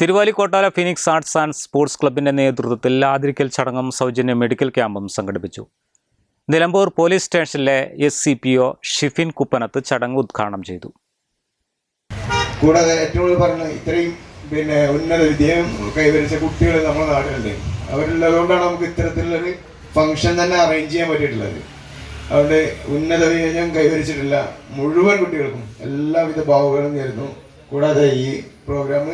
തിരുവാലിക്കോട്ടാല phoenix arts and sports ക്ലബിന്റെ നേതൃത്വത്തിൽ ആദരിക്കൽ ചടങ്ങും സൗജന്യ മെഡിക്കൽ ക്യാമ്പും സംഘടിപ്പിച്ചു. നിലമ്പൂർ പോലീസ് സ്റ്റേഷനിലെ S C P O Shifin Kuppanath ചടങ്ങ് ഉദ്ഘാടനം ചെയ്തു. കൂടാതെ ഏറ്റവും പറഞ്ഞ ഇത്രയും പിന്നെ ഉന്നത വിദ്യയും കൈവരിച്ച കുട്ടികൾ നമ്മുടെ നാട്ടിലുണ്ട്. അവരുള്ളതുകൊണ്ടാണ് നമുക്ക് ഇത്തരത്തിലുള്ളൊരു ഫംഗ്ഷൻ തന്നെ അറേഞ്ച് ചെയ്യാൻ പറ്റിയിട്ടുള്ളത്. അതുകൊണ്ട് ഉന്നത വിജയം കൈവരിച്ചിട്ടില്ല മുഴുവൻ കുട്ടികൾക്കും എല്ലാവിധ ഭാവുകളും നേരുന്നു. കൂടാതെ ഈ പ്രോഗ്രാം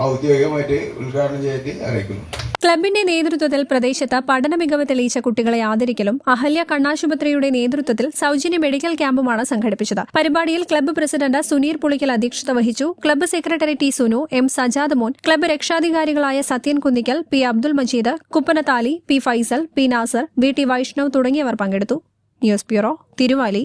ഔദ്യോഗികമായിട്ട് ഉദ്ഘാടനം ചെയ്തിട്ട് അറിയിക്കുന്നു. ക്ലബിന്റെ നേതൃത്വത്തിൽ പ്രദേശത്ത് പഠന മികവ് തെളിയിച്ച കുട്ടികളെ ആദരിക്കലും അഹല്യ കണ്ണാശുപത്രിയുടെ നേതൃത്വത്തിൽ സൗജന്യ മെഡിക്കൽ ക്യാമ്പുമാണ് സംഘടിപ്പിച്ചത്. പരിപാടിയിൽ ക്ലബ്ബ് പ്രസിഡന്റ് സുനീർ പുളിക്കൽ അധ്യക്ഷത വഹിച്ചു. Club secretary T Sunu M Sajad Mon club രക്ഷാധികാരികളായ Sathyan Kunnikkal P Abdul Majeed Kuppanathali P Faisal P Nasar V T Vaishnav തുടങ്ങിയവർ പങ്കെടുത്തു. News bureau Thiruvali.